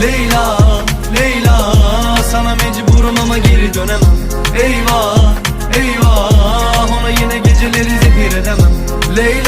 Leyla, Leyla Sana mecburum ama geri dönemem. Eyvah, eyvah Ona yine geceleri zehir edemem. Leyla,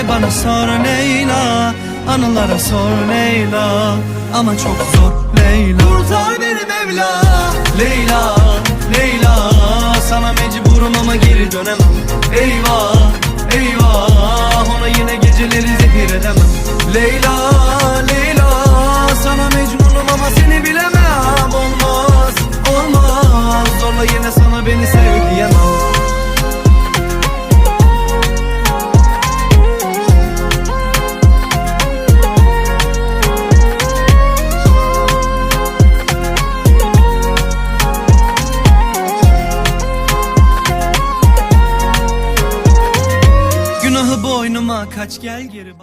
Beni bana sor Leyla Anılara sor Leyla. Ama çok zor Leyla. Kurtar beni Mevla. Leyla Leyla Sana mecburum ama geri dönemem. Eyvah Eyvah Ona yine geceleri zehir edemem. Leyla Leyla Sana mecburum ama seni bilemem. Olmaz Olmaz Zorla yine sana beni sev diyemem boynuma kaç gel geri bana